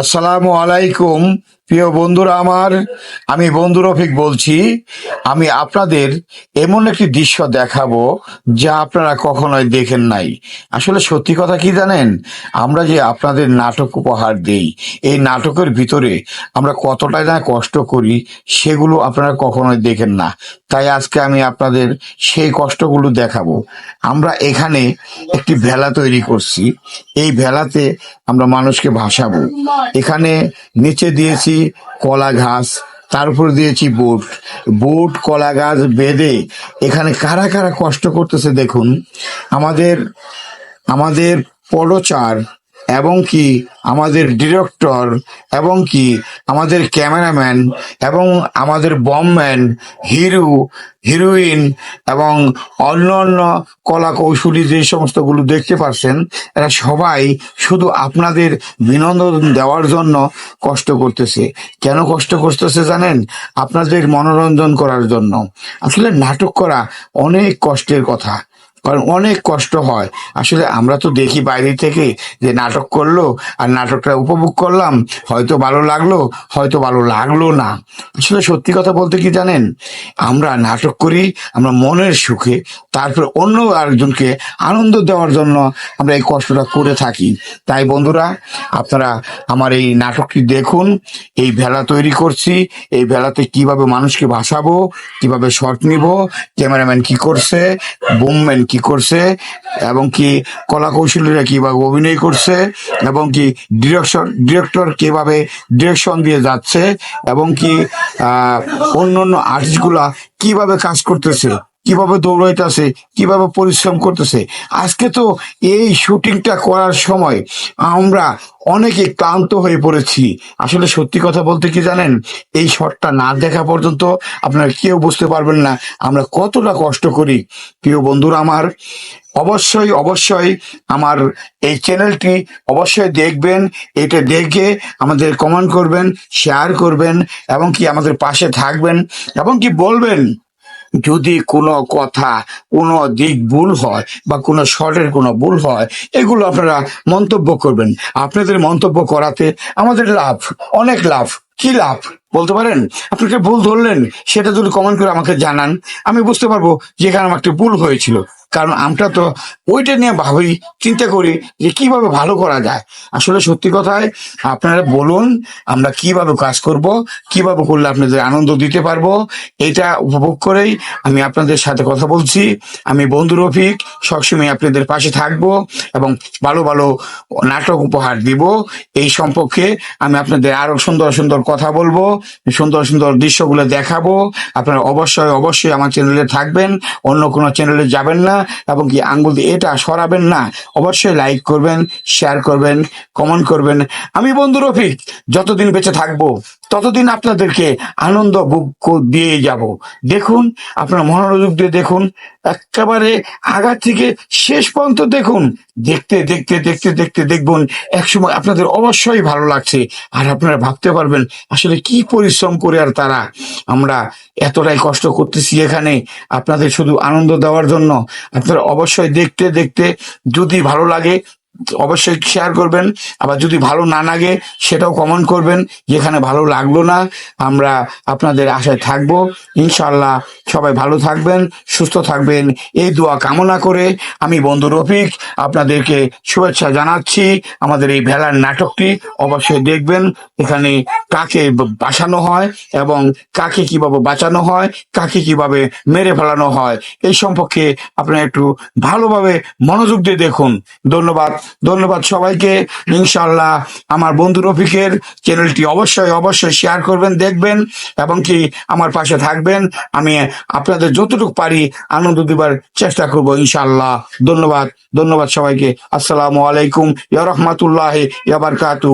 আসসালামু আলাইকুম। প্রিয় বন্ধুরা আমার, আমি বন্ধু রফিক বলছি, আমি আপনাদের এমন একটি দৃশ্য দেখাবো যা আপনারা কখনোই দেখেন নাই। আসলে সত্যি কথা কি জানেন? আমরা যে আপনাদের নাটক উপহার দেই, এই নাটকের ভিতরে আমরা কতটা না কষ্ট করি, সেগুলো আপনারা কখনোই দেখেন না। তাই আজকে আমি আপনাদের সেই কষ্টগুলো দেখাবো। আমরা এখানে একটি ভেলা তৈরি করছি। এই ভেলাতে আমরা মানুষকে ভাসাবো। এখানে নিচে দিয়েছি কলা ঘাস, তার উপর দিয়েছি বোট। বোট, কলা গাছ বেঁধে এখানে কারা কারা কষ্ট করতেছে দেখুন। আমাদের আমাদের পদচার এবং কি আমাদের ডিরেক্টর এবং কি আমাদের ক্যামেরাম্যান এবং আমাদের বমম্যান হিরো হিরোইন এবং অন্য অন্য কলা কৌশলী যে সমস্তগুলো দেখতে পাচ্ছেন এরা সবাই শুধু আপনাদের বিনোদন দেওয়ার জন্য কষ্ট করতেছে। কেন কষ্ট করতেছে জানেন? আপনাদের মনোরঞ্জন করার জন্য। আসলে নাটক করা অনেক কষ্টের কথা। কারণ অনেক কষ্ট হয়। আসলে আমরা তো দেখি বাইরে থেকে যে নাটক করল আর নাটকটা উপভোগ করলাম, হয়তো ভালো লাগল, হয়তো ভালো লাগল না। আসলে সত্যি কথা বলতে কি জানেন? আমরা নাটক করি, আমরা মনের সুখে, তারপর অন্য আরেকজনকে আনন্দ দেওয়ার জন্য আমরা এই কষ্টটা করে থাকি। তাই বন্ধুরা, আপনারা আমার এই নাটকটি দেখুন, এই ভেলা তৈরি করছি, এই ভেলাতে কীভাবে মানুষকে ভাসাবো, কীভাবে শর্ট নিব, ক্যামেরাম্যান কি করছে, বুমম্যান কি করছে, এবং কি কলা কৌশলীরা কীভাবে অভিনয় করছে, এবং কি ডিরেকশন ডিরেক্টর কীভাবে ডিরেকশন দিয়ে যাচ্ছে, এবং কি অন্য অন্য আর্টিস্টগুলা কীভাবে কাজ করতেছে। কীভাবে দৌড়াইতেছে, কীভাবে পরিশ্রম করতেছে। আজকে তো এই শুটিংটা করার সময় আমরা অনেকে ক্লান্ত হয়ে পড়েছি। আসলে সত্যি কথা বলতে কি জানেন, এই শটটা না দেখা পর্যন্ত আপনারা কেউ বুঝতে পারবেন না। আমরা কতটা কষ্ট করি। প্রিয় বন্ধুরা আমার, অবশ্যই অবশ্যই আমার এই চ্যানেলটি অবশ্যই দেখবেন। এটা দেখে আমাদের কমেন্ট করবেন, শেয়ার করবেন, এবং কি আমাদের পাশে থাকবেন, এবং কি বলবেন যদি কোনো কথা, কোনো দিক ভুল হয় বা কোনো শর্টের কোনো ভুল হয়, এগুলো আপনারা মন্তব্য করবেন। আপনাদের মন্তব্য করাতে আমাদের লাভ, অনেক লাভ। কি লাভ? বলতে পারেন? আপনি একটা ভুল ধরলেন? সেটা যদি কমেন্ট করে আমাকে জানান, আমি বুঝতে পারব যেখানে আমার একটি ভুল হয়েছিল। কারণ আমরা তো ওইটা নিয়ে ভাবি, চিন্তা করি যে কীভাবে ভালো করা যায়। আসলে সত্যি কথায় আপনারা বলুন, আমরা কীভাবে কাজ করব, কীভাবে করলে আপনাদের আনন্দ দিতে পারব, এটা উপভোগ করেই আমি আপনাদের সাথে কথা বলছি। আমি বন্ধু রফিক, সবসময় আপনাদের পাশে থাকব এবং ভালো ভালো নাটক উপহার দিব। এই সম্পর্কে আমি আপনাদের আরও সুন্দর সুন্দর কথা বলব, সুন্দর সুন্দর দৃশ্যগুলো দেখাবো। আপনারা অবশ্যই অবশ্যই আমার চ্যানেলে থাকবেন, অন্য কোনো চ্যানেলে যাবেন না। এবং কি আঙ্গুল দিয়ে এটা সরাবেন না। অবশ্যই লাইক করবেন শেয়ার করবেন কমেন্ট করবেন। আমি বন্ধু রফিক যতদিন বেঁচে থাকব, ততদিন আপনাদেরকে আনন্দ বুক দিয়ে যাব। দেখুন, আপনার মনোযোগ দিয়ে দেখুন, একেবারে আগা থেকে শেষ পর্যন্ত দেখুন। দেখতে দেখতে দেখতে দেখতে দেখবেন, একসময় আপনাদের অবশ্যই ভালো লাগছে। আর আপনারা ভাবতে পারবেন, আসলে কি পরিশ্রম করে আর তারা? আমরা এতটাই কষ্ট করতেছি এখানে, আপনাদের শুধু আনন্দ দেওয়ার জন্য। আপনারা অবশ্যই দেখতে দেখতে যদি ভালো লাগে অবশ্যই শেয়ার করবেন। আবার যদি ভালো না লাগে, সেটাও কমেন্ট করবেন। যেখানে ভালো লাগল না, আমরা আপনাদের আশায় থাকব। ইনশাল্লাহ সবাই ভালো থাকবেন, সুস্থ থাকবেন। এই দোয়া কামনা করে আমি বন্ধু রফিক আপনাদেরকে শুভেচ্ছা জানাচ্ছি। আমাদের এই ভেলার নাটকটি অবশ্যই দেখবেন, এখানে কাকে বাঁচানো হয় এবং কাকে কীভাবে বাঁচানো হয়, কাকে কীভাবে মেরে ফেলানো হয়, এই সম্পর্কে আপনারা একটু ভালোভাবে মনোযোগ দিয়ে দেখুন। ধন্যবাদ। ধন্যবাদ সবাইকে। ইনশাল্লাহ আমার বন্ধু রফিকের চ্যানেলটি অবশ্যই অবশ্যই শেয়ার করবেন, দেখবেন এবং কি আমার পাশে থাকবেন। আমি আপনাদের যতটুকু পারি আনন্দ দেবার চেষ্টা করব ইনশাল্লাহ ধন্যবাদ ধন্যবাদ সবাইকে। আসসালামু আলাইকুম, ইয়া রহমাতুল্লাহ, ইয়া বারকাতু।